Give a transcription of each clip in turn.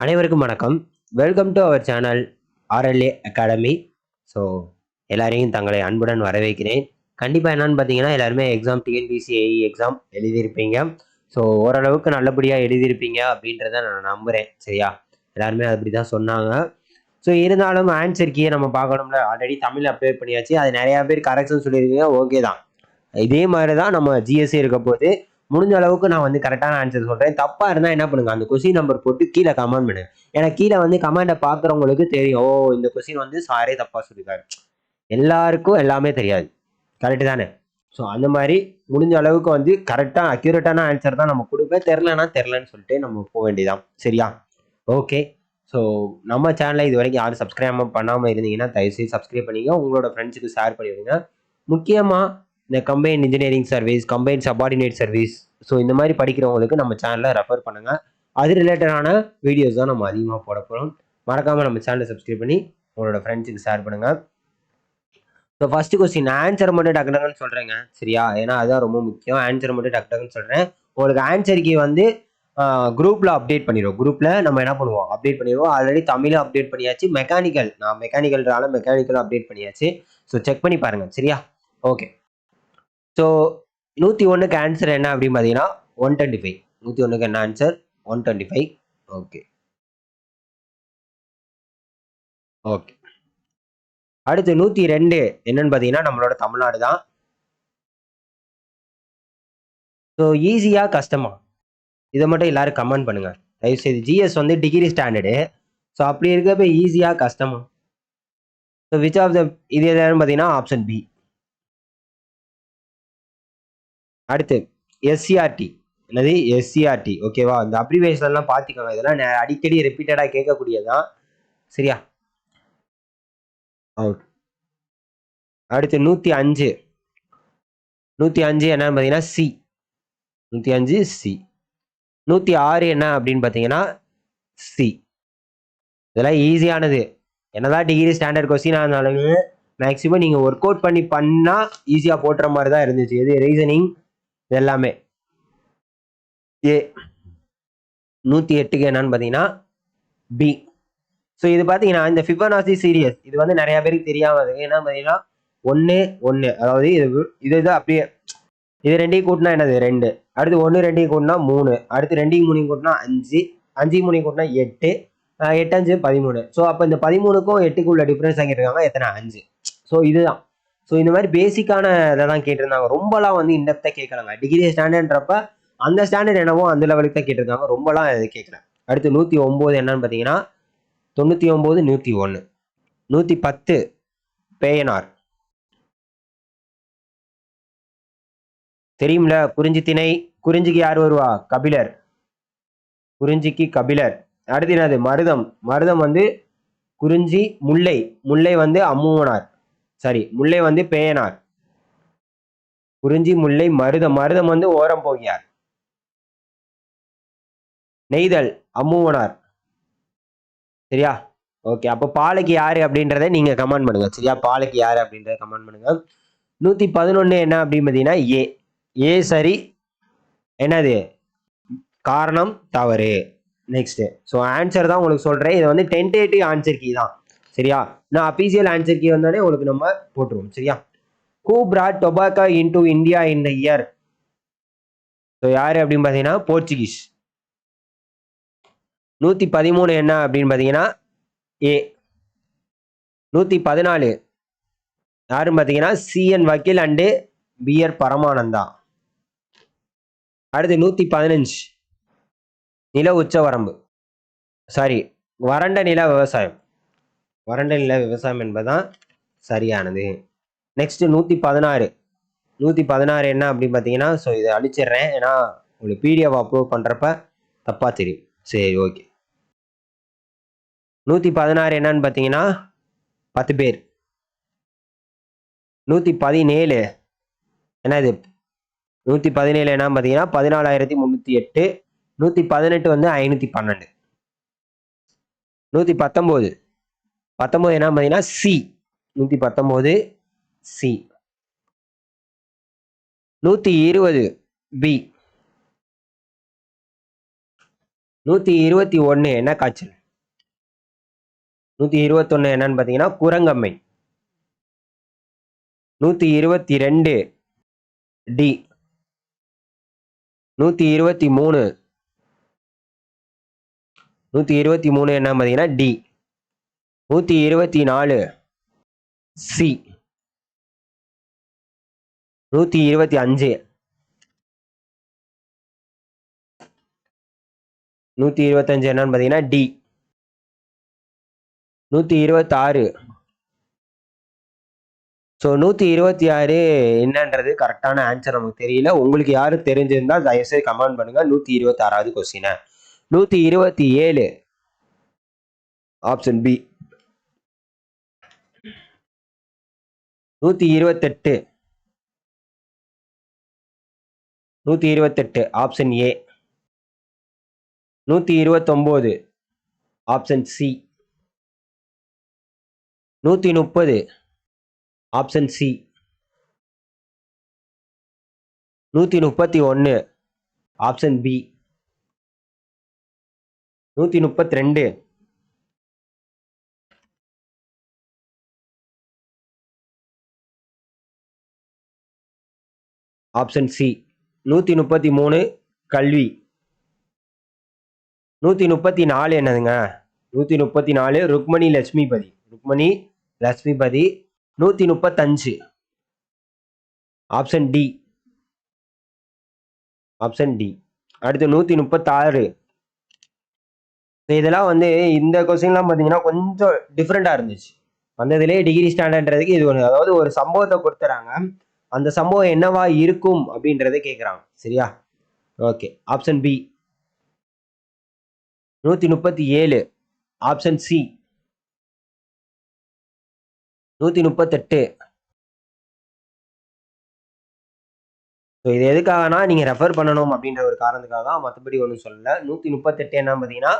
அனைவருக்கும் வணக்கம். Welcome to our channel RLA academy so எல்லாரையும் தங்களை அன்புடன் வரவேற்கிறேன். கண்டிப்பாக என்னன்னு பார்த்தீங்கன்னா எல்லாருமே எக்ஸாம் டிஎன்பிசிஐ எக்ஸாம் எழுதியிருப்பீங்க. ஸோ ஓரளவுக்கு நல்லபடியாக எழுதியிருப்பீங்க அப்படின்றத நான் நம்புகிறேன் சரியா? எல்லாருமே அப்படி தான் சொன்னாங்க. ஸோ இருந்தாலும் ஆன்சர் கீயை நம்ம பார்க்கணும்ல. ஆல்ரெடி தமிழ் அப்டேட் பண்ணியாச்சு. அது நிறையா பேர் கரெக்ஷன் சொல்லியிருக்கீங்க. ஓகே தான். இதே மாதிரி தான் நம்ம ஜிஎஸ்சி இருக்க போது முடிஞ்ச அளவுக்கு நான் வந்து கரெக்டான ஆன்சர் சொல்கிறேன் தப்பாக இருந்தால் என்ன பண்ணுங்க? அந்த கொஸ்டின் நம்பர் போட்டு கீழே கமெண்ட் பண்ணுங்க ஏன்னா கீழே வந்து கமெண்ட்டை பார்க்குறவங்களுக்கு தெரியும். ஓ இந்த கொஸ்டின் வந்து சாரே தப்பாக சொல்லியிருக்காரு எல்லாருக்கும் எல்லாமே தெரியாது. கரெக்டு தானே? ஸோ அந்த மாதிரி முடிஞ்ச அளவுக்கு வந்து கரெக்டாக அக்யூரேட்டான ஆன்சர் தான் நம்ம கொடுப்பேன். தெரிலனா தெரிலன்னு சொல்லிட்டு நம்ம போக வேண்டியதான் சரியா? ஓகே ஸோ நம்ம சேனலை இது வரைக்கும் யாரும் சப்ஸ்கிரைப் பண்ணாமல் இருந்தீங்கன்னா தயவுசெய்து சப்ஸ்கிரைப் பண்ணிங்க உங்களோட ஃப்ரெண்ட்ஸுக்கு ஷேர் பண்ணிவிடுங்க முக்கியமாக இந்த combine engineering service combine subordinate service so இந்த மாதிரி படிக்கிறவங்களுக்கு நம்ம சேனலில் ரெஃபர் பண்ணுங்கள் அது ரிலேட்டடான வீடியோஸ் தான் நம்ம அதிகமாக போட போகிறோம் மறக்காமல் நம்ம சேனலை சப்ஸ்கிரைப் பண்ணி உங்களோட ஃப்ரெண்ட்ஸுக்கு ஷேர் பண்ணுங்கள் ஸோ ஃபஸ்ட்டு கொஸ்டின் ஆன்சர் மட்டும் டக்கு டக்குன்னு சொல்கிறேங்க சரியா? ஏன்னா அதுதான் ரொம்ப முக்கியம். ஆன்சர் மட்டும் டக்கு டக்குன்னு சொல்கிறேன் உங்களுக்கு ஆன்சருக்கு வந்து குரூப்பில் அப்டேட் பண்ணிடுவோம் குரூப்பில் நம்ம என்ன பண்ணுவோம்? அப்டேட் பண்ணிடுவோம் ஆல்ரெடி தமிழும் அப்டேட் பண்ணியாச்சு. மெக்கானிக்கல் நான் மெக்கானிக்கல்றால மெக்கானிக்கல் அப்டேட் பண்ணியாச்சு. ஸோ செக் பண்ணி பாருங்கள் சரியா? ஓகே ஸோ நூற்றி ஒன்றுக்கு ஆன்சர் என்ன அப்படின்னு பார்த்தீங்கன்னா ஒன் டுவெண்ட்டி ஃபைவ் நூற்றி ஒன்றுக்கு என்ன answer one twenty five okay okay அடுத்து நூற்றி ரெண்டு என்னன்னு பார்த்தீங்கன்னா நம்மளோட தமிழ்நாடு தான். ஸோ ஈஸியாக கஷ்டமா இதை மட்டும் எல்லாரும் கமெண்ட் பண்ணுங்க. தயவுசெய்து ஜிஎஸ் வந்து டிகிரி ஸ்டாண்டர்டு ஸோ அப்படி இருக்கப்ப ஈஸியாக கஷ்டமா ஸோ விச் ஆஃப் த இது எதாவது பார்த்தீங்கன்னா ஆப்ஷன் பி அடுத்து எஸ்சிஆர்டி என்னது? எஸ்சிஆர்டி ஓகேவா இந்த அப்ரிவேஷன்லாம் பார்த்துக்கோங்க. இதெல்லாம் நெ- அடிக்கடி ரிப்பீட்டடாக கேட்கக்கூடியதான் சரியா? அவுட் அடுத்து நூற்றி அஞ்சு. நூற்றி அஞ்சு என்னன்னு பார்த்தீங்கன்னா? சி நூற்றி அஞ்சு சி நூற்றி ஆறு என்ன அப்படின்னு பார்த்தீங்கன்னா? சி இதெல்லாம் ஈஸியானது என்னதான் டிகிரி ஸ்டாண்டர்ட் கொஸ்டினாக இருந்தாலுமே மேக்ஸிமம் நீங்கள் ஒர்க் அவுட் பண்ணி பண்ணால் ஈஸியாக போட்டுற மாதிரி தான் இருந்துச்சு. இது ரீசனிங் எல்லாமே ஏ நூற்றி எட்டுக்கு என்னன்னு பார்த்தீங்கன்னா பி ஸோ இது பார்த்தீங்கன்னா இந்த ஃபிபனாசி சீரியஸ் இது வந்து நிறைய பேருக்கு தெரியாமல் இருக்கு. என்ன பார்த்தீங்கன்னா ஒன்று ஒன்று அதாவது இது இது இது அப்படியே இது ரெண்டையும் கூட்டினா என்னது? ரெண்டு. அடுத்து ஒன்று ரெண்டையும் கூட்டினா மூணு. அடுத்து ரெண்டையும் மூணையும் கூட்டினா அஞ்சு. அஞ்சு மூணையும் கூட்டினா எட்டு. எட்டு அஞ்சு பதிமூணு. ஸோ அப்போ இந்த பதிமூணுக்கும் எட்டுக்கு உள்ள டிஃப்ரென்ஸ் வாங்கியிருக்காங்க எத்தனை? அஞ்சு. ஸோ இதுதான். ஸோ இந்த மாதிரி பேசிக்கான இதை தான் கேட்டிருந்தாங்க. ரொம்பலாம் வந்து இன்டெப்த்தாக கேட்கலாங்க. டிகிரி ஸ்டாண்டர்ட்ன்றப்ப அந்த ஸ்டாண்டர்ட் என்னவோ அந்த லெவலுக்கு தான் கேட்டிருந்தாங்க. ரொம்பலாம் இது கேட்கல. அடுத்து நூற்றி ஒம்பது என்னன்னு பார்த்தீங்கன்னா தொண்ணூற்றி ஒம்பது நூற்றி ஒன்று நூற்றி பத்து பேயனார். தெரியும்ல? குறிஞ்சி திணை குறிஞ்சிக்கு யார் வருவா? கபிலர். குறிஞ்சிக்கு கபிலர். அடுத்து என்னது? மருதம். மருதம் வந்து குறிஞ்சி முல்லை. முல்லை வந்து அம்முவனார். சாரி முல்லை வந்து பேயனார். குறிஞ்சி முல்லை மருதம் மருதம் வந்து ஓரம் போகியார். நெய்தல் அம்முவனார். சரியா? ஓகே அப்போ பாலைக்கு யாரு அப்படின்றத நீங்க கமெண்ட் பண்ணுங்க. சரியா? பாலைக்கு யாரு அப்படின்றத கமெண்ட் பண்ணுங்க. நூத்தி பதினொன்னு என்ன அப்படின்னு பார்த்தீங்கன்னா ஏ. ஏ சரி என்னது? காரணம் தவறு. நெக்ஸ்ட் ஸோ ஆன்சர் தான் உங்களுக்கு சொல்றேன். இது வந்து டென்டேட்டிவ் ஆன்சர் கீ தான். சரியா? நான் அபிஷியல் ஆன்சர் கீ வந்தாலே உங்களுக்கு நம்ம போட்டுருவோம் சரியா? Who brought tobacco into India in the year so யார் அப்படின்னு பார்த்தீங்கன்னா போர்ச்சுகீஸ் நூற்றி பதிமூணு என்ன அப்படின்னு பார்த்தீங்கன்னா ஏ நூற்றி பதினாலு யாருன்னு பார்த்தீங்கன்னா சிஎன் வக்கீல் அண்டு பிஆர் பரமானந்தா. அடுத்து நூற்றி பதினஞ்சு நில உச்சவரம்பு சாரி வறண்ட நில விவசாயம். வறண்ட நில விவசாயம் என்பதுதான் சரியானது. நெக்ஸ்ட் நூற்றி பதினாறு நூற்றி பதினாறு என்ன அப்படின்னு பார்த்தீங்கன்னா ஸோ இதை அழிச்சிடுறேன் ஏன்னா உங்களுக்கு பிடிஎஃப் அப்லோட் பண்ணுறப்ப தப்பாக தெரியும். சரி ஓகே நூற்றி பதினாறு என்னன்னு பார்த்தீங்கன்னா பத்து பேர். நூற்றி பதினேழு என்னது நூற்றி பதினேழு என்னன்னு பார்த்தீங்கன்னா பதினாலாயிரத்தி முந்நூற்றி எட்டு. நூற்றி பதினெட்டு வந்து ஐநூற்றி பன்னெண்டு. நூற்றி பத்தொம்போது பத்தொம்போது என்ன பார்த்தீங்கன்னா சி நூற்றி பத்தொம்போது சி நூற்றி இருபது பி நூற்றி இருபத்தி ஒன்று என்ன காய்ச்சல்? நூற்றி இருபத்தொன்று என்னன்னு பார்த்தீங்கன்னா குரங்கம்மை. நூற்றி இருபத்தி ரெண்டு டி நூற்றி இருபத்தி மூணு. நூற்றி இருபத்தி மூணு என்ன பார்த்தீங்கன்னா டி நூற்றி இருபத்தி நாலு சி. நூற்றி இருபத்தி அஞ்சு. நூற்றி இருபத்தஞ்சு என்னன்னு பார்த்தீங்கன்னா டி. நூற்றி இருபத்தாறு. ஸோ நூற்றி இருபத்தி ஆறு என்னன்றது கரெக்டான ஆன்சர் நமக்கு தெரியல. உங்களுக்கு யாரும் தெரிஞ்சிருந்தால் தயவுசெய்து கமெண்ட் பண்ணுங்க. நூற்றி இருபத்தாறாவது கொஸ்டினை நூற்றி இருபத்தி ஏழு. ஆப்ஷன் பி நூற்றி இருபத்தெட்டு. நூற்றி இருபத்தெட்டு ஆப்ஷன் ஏ நூற்றி இருபத்தொம்போது ஆப்ஷன் சி நூற்றி முப்பது ஆப்ஷன் சி நூற்றி முப்பத்தி ஒன்று ஆப்ஷன் பி நூற்றி முப்பத்தி ரெண்டு ஆப்ஷன் சி நூற்றி முப்பத்தி மூணு கல்வி. நூற்றி முப்பத்தி நாலு என்னதுங்க? நூற்றி முப்பத்தி நாலு ருக்மணி லட்சுமிபதி. ருக்மணி லட்சுமிபதி நூற்றி முப்பத்தஞ்சு ஆப்ஷன் டி ஆப்ஷன் டி அடுத்து நூற்றி முப்பத்தாறு இதெல்லாம் வந்து இந்த கொஸ்டின்லாம் பார்த்தீங்கன்னா கொஞ்சம் டிஃப்ரெண்ட்டாக இருந்துச்சு. வந்ததுலேயே டிகிரி ஸ்டாண்டர்ன்றதுக்கு இது ஒன்று அதாவது ஒரு சம்பவத்தை கொடுத்துறாங்க. அந்த சம்பவம் என்னவா இருக்கும் அப்படின்றத கேட்குறாங்க சரியா? ஓகே ஆப்ஷன் பி நூற்றி முப்பத்தி ஏழு. ஆப்ஷன் சி நூற்றி முப்பத்தெட்டு. ஸோ இது எதுக்காகனா நீங்கள் ரெஃபர் பண்ணணும் அப்படின்ற ஒரு காரணத்துக்காக தான் மற்றபடி ஒன்றும் சொல்லலை. நூற்றி முப்பத்தெட்டு என்ன பார்த்தீங்கன்னா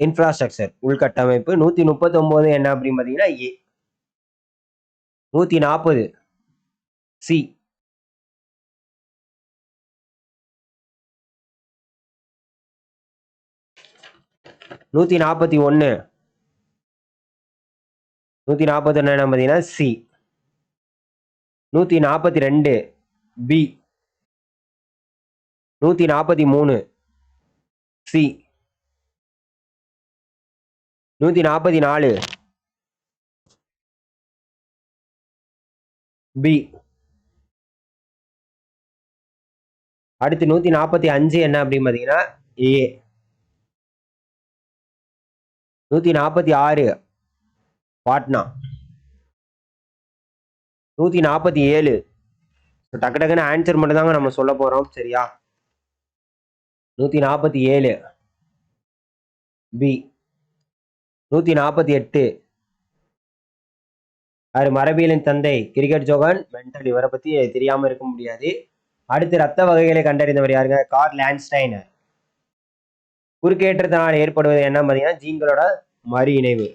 இன்ஃப்ராஸ்ட்ரக்சர் உள்கட்டமைப்பு. நூற்றி முப்பத்தொம்போது என்ன அப்படின்னு பார்த்தீங்கன்னா ஏ நூற்றி நாற்பது சி நூற்றி நாற்பத்தி ஒன்று நூற்றி நாற்பத்தொன்று என்ன பார்த்தீங்கன்னா சி நூற்றி நாற்பத்தி ரெண்டு பி நூற்றி நாற்பத்தி மூணு சி நூற்றி நாற்பத்தி நாலு பி அடுத்து நூற்றி நாற்பத்தி அஞ்சு என்ன அப்படின்னு பார்த்தீங்கன்னா ஏ நூற்றி நாற்பத்தி ஆறு. பாட்னா. நூற்றி நாற்பத்தி ஏழு. டக்கு டக்குன்னு ஆன்சர் மட்டும் தாங்க நம்ம சொல்ல போகிறோம் சரியா? நூற்றி நாற்பத்தி ஏழு. பி நூற்றி நாற்பத்தி எட்டு. அது மரபியலின் தந்தை கிரிக்கெட் ஜோகன்? மென்டல் இவரை பற்றி தெரியாமல் இருக்க முடியாது. அடுத்து ரத்த வகைகளை கண்டறிந்தவர் யாருங்க? கார் லேண்ட்ஸ்டைனர் குறுக்கேற்றத்தினால் ஏற்படுவது என்ன பார்த்தீங்கன்னா ஜீன்களோட மறு இணைவு.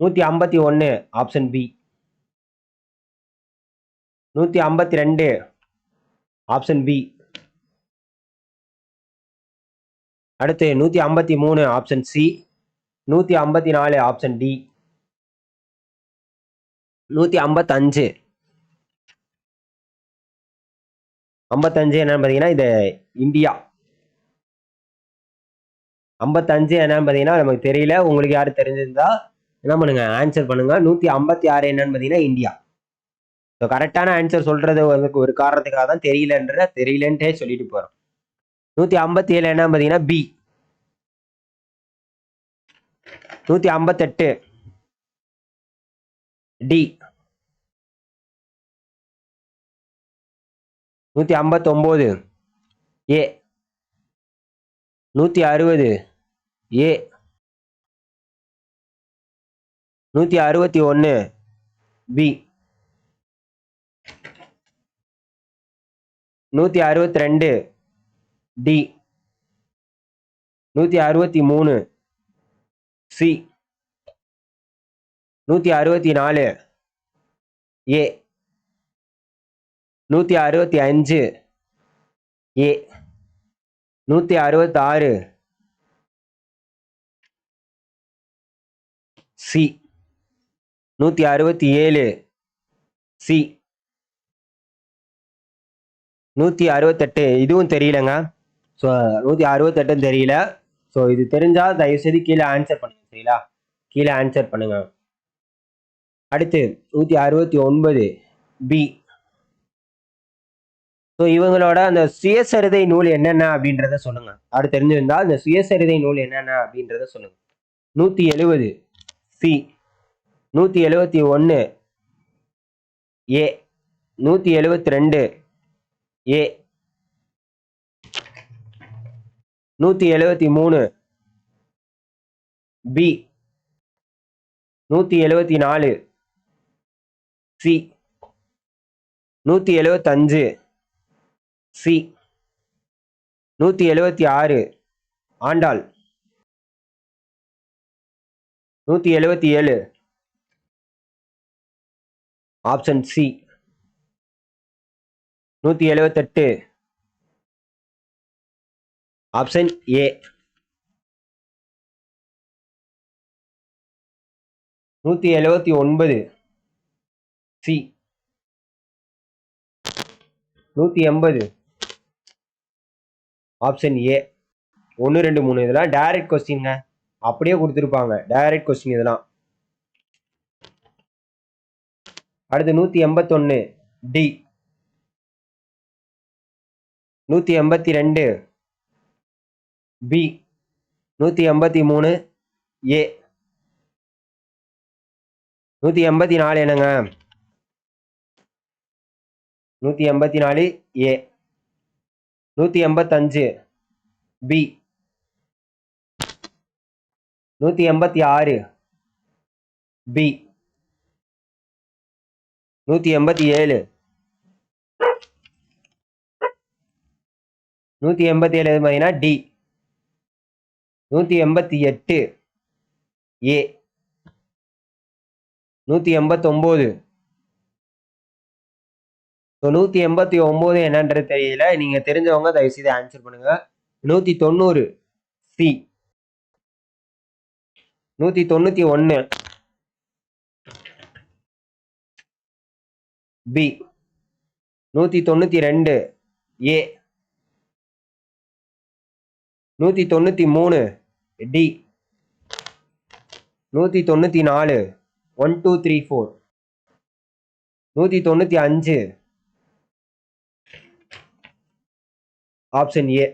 நூற்றி ஐம்பத்தி ஒன்று ஆப்ஷன் பி. நூற்றி ஐம்பத்தி ரெண்டு ஆப்ஷன் பி. அடுத்து நூற்றி ஐம்பத்தி மூணு ஆப்ஷன் சி. நூற்றி ஐம்பத்தி நாலு ஆப்ஷன் டி. நூற்றி ஐம்பத்தஞ்சு. ஐம்பத்தஞ்சு என்னன்னு பார்த்தீங்கன்னா இது இந்தியா. ஐம்பத்தஞ்சு என்னன்னு பார்த்தீங்கன்னா நமக்கு தெரியல. உங்களுக்கு யாரும் தெரிஞ்சிருந்தா என்ன பண்ணுங்க ஆன்சர் பண்ணுங்க. நூற்றி ஐம்பத்தி ஆறு என்னன்னு பார்த்தீங்கன்னா இந்தியா. ஸோ கரெக்டான ஆன்சர் சொல்றது வந்து ஒரு காரணத்துக்காக தான் தெரியலன்ற தெரியலன்ட்டே சொல்லிட்டு போகிறோம் நூற்றி ஐம்பத்தி ஏழு என்ன பார்த்தீங்கன்னா பி நூற்றி ஐம்பத்தெட்டு. டி நூற்றி ஐம்பத்தொம்போது. ஏ. நூற்றி அறுபது. ஏ. நூற்றி அறுபத்தி ஒன்று பி. நூற்றி அறுபத்தி ரெண்டு. டி. நூற்றி அறுபத்தி மூணு. சி. நூற்றி அறுபத்தி நாலு. ஏ. நூற்றி அறுபத்தி அஞ்சு. ஏ. நூற்றி அறுபத்தாறு. சி. நூற்றி அறுபத்தி ஏழு. சி. நூற்றி அறுபத்தெட்டு. இதுவும் தெரியலங்க. ஸோ நூற்றி அறுபத்தெட்டும் தெரியல. ஸோ இது தெரிஞ்சால் தயவுசெய்து கீழே ஆன்சர் பண்ணுங்க சரிங்களா? கீழே ஆன்சர் பண்ணுங்க. அடுத்து நூற்றி அறுபத்தி ஒன்பது. பி ஸோ இவங்களோட அந்த சுயசரிதை நூல் என்னென்ன அப்படின்றத சொல்லுங்க. அது தெரிஞ்சிருந்தா அந்த சுயசரிதை நூல் என்னென்ன அப்படின்றத சொல்லுங்க. நூற்றி எழுபது சி நூற்றி எழுபத்தி ஒன்று ஏ நூற்றி எழுபத்தி ரெண்டு ஏ நூற்றி எழுபத்தி மூணு பி நூற்றி எழுபத்தி நாலு சி நூற்றி எழுபத்தஞ்சு சி. நூற்றி எழுபத்தி ஆறு ஆண்டாள். நூற்றி எழுபத்தி ஏழு ஆப்ஷன் சி. நூற்றி எழுபத்தெட்டு ஆப்ஷன் ஏ. நூற்றி எழுபத்தி ஒன்பது சி. நூற்றி எண்பது ஆப்ஷன் ஏ ஒன்று ரெண்டு மூணு இதெல்லாம் டைரக்ட் கொஸ்டின்ங்க அப்படியே கொடுத்துருப்பாங்க. டைரக்ட் கொஸ்டின் இதெல்லாம். அடுத்து நூற்றி எண்பத்தொன்று டி நூற்றி எண்பத்தி ரெண்டு பி நூற்றி எண்பத்தி மூணு ஏ நூற்றி எண்பத்தி நாலு என்னங்க? நூற்றி எண்பத்தி நாலு ஏ நூற்றி எண்பத்தஞ்சு. பி நூற்றி எண்பத்தி ஆறு. பி நூற்றி எண்பத்தி ஏழு. நூற்றி எண்பத்தி ஏழு பார்த்தீங்கன்னா டி நூற்றி எண்பத்தி எட்டு. ஏ நூற்றி எண்பத்தொம்போது. ஸோ நூற்றி எண்பத்தி ஒம்பது என்னன்றது தெரியல. நீங்கள் தெரிஞ்சவங்க தயவுசெய்து ஆன்சர் பண்ணுங்க. நூற்றி தொண்ணூறு சி நூற்றி தொண்ணூற்றி ஒன்று பி நூற்றி தொண்ணூற்றி ரெண்டு ஏ நூற்றி தொண்ணூற்றி மூணு டி நூற்றி தொண்ணூற்றி நாலு ஒன் டூ த்ரீ ஃபோர் நூற்றி தொண்ணூற்றி அஞ்சு ஆப்ஷன் ஏ.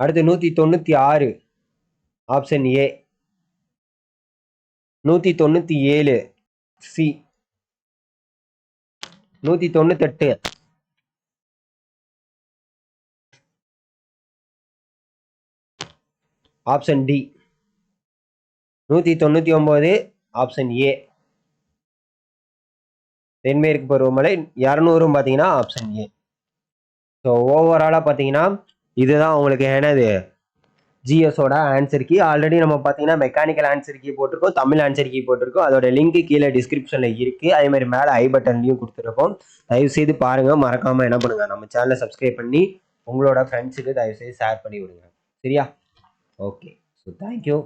அடுத்து நூற்றி தொண்ணூற்றி ஆறு. Option A. நூற்றி தொண்ணூற்றி ஏழு. சி. நூற்றி தொண்ணூத்தெட்டு. Option D. நூற்றி தொண்ணூற்றி ஒம்பது ஆப்ஷன் ஏ. தென்மேற்கு பருவமழை இரநூறும் பார்த்தீங்கன்னா ஆப்ஷன் ஏ ஸோ ஓவராலாக பார்த்தீங்கன்னா இதுதான் உங்களுக்கு என்னது? ஜிஎஸோட ஆன்சர் கீ ஆல்ரெடி நம்ம பார்த்தீங்கன்னா மெக்கானிக்கல் ஆன்சர் கீ போட்டிருக்கோம் தமிழ் ஆன்சர் கீ போட்டிருக்கோம். அதோட லிங்க் கீழே டிஸ்கிரிப்ஷனில் இருக்குது அதே மாதிரி மேலே ஐ பட்டன்லையும் கொடுத்துருக்கோம். தயவுசெய்து பாருங்கள் மறக்காமல் என்ன பண்ணுங்கள் நம்ம சேனலை சப்ஸ்கிரைப் பண்ணி உங்களோட ஃப்ரெண்ட்ஸுக்கு தயவுசெய்து ஷேர் பண்ணி விடுங்க. சரியா? Okay so thank you